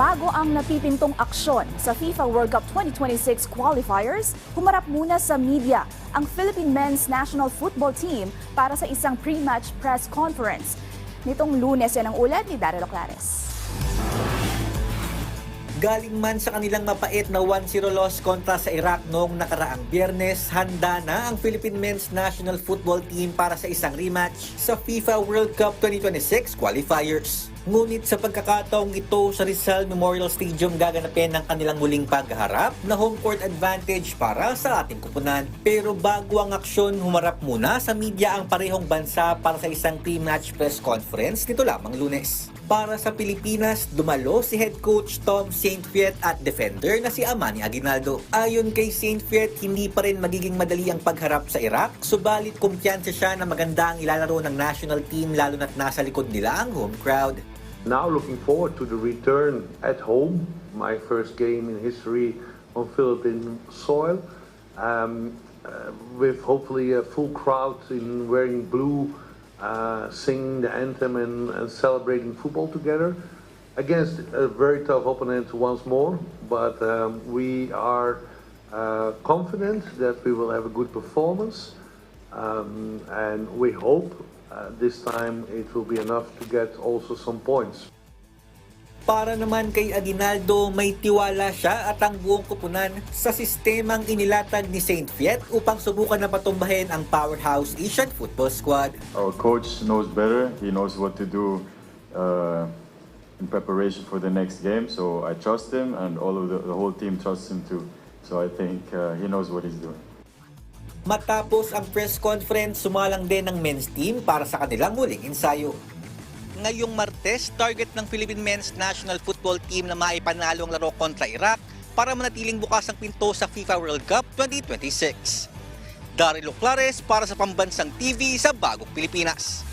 Bago ang napipintong aksyon sa FIFA World Cup 2026 qualifiers, humarap muna sa media ang Philippine Men's National Football Team para sa isang pre-match press conference. Nitong lunes yan ang ulat ni Daryl Clares. Galing man sa kanilang mapait na 1-0 loss kontra sa Iraq noong nakaraang biyernes, handa na ang Philippine Men's National Football Team para sa isang rematch sa FIFA World Cup 2026 qualifiers. Ngunit sa pagkakataong ito sa Rizal Memorial Stadium gaganapin ang kanilang muling pagharap na home court advantage para sa ating kupunan. Pero bago ang aksyon, humarap muna sa media ang parehong bansa para sa isang pre-match press conference nito lamang lunes. Para sa Pilipinas, dumalo si head coach Tom St. Fiet at defender na si Amani Aguinaldo. Ayon kay St. Fiet, hindi pa rin magiging madali ang pagharap sa Iraq, subalit kumpiyansa siya na maganda ang ilalaro ng national team lalo na't nasa likod nila ang home crowd. Now looking forward to the return at home, my first game in history on Philippine soil, um, uh, with hopefully a full crowd in wearing blue, uh, singing the anthem and, and celebrating football together against a very tough opponent once more. But um, we are uh, confident that we will have a good performance, um, and we hope uh, this time it will be enough to get also some points. Para naman kay Aguinaldo, may tiwala siya at ang buong kupunan sa sistemang inilatag ni St. Fiet upang subukan na patumbahin ang powerhouse Asian football squad. Our coach knows better. He knows what to do uh, in preparation for the next game. So I trust him, and all of the, the whole team trusts him too. So I think uh, he knows what he's doing. Matapos ang press conference, sumalang din ng men's team para sa kanilang muling ensayo. Ngayong Martes, target ng Philippine Men's National Football Team na maipanalo ang laro kontra Iraq para manatiling bukas ang pinto sa FIFA World Cup 2026. Daryl Clares para sa Pambansang TV sa Bagong Pilipinas.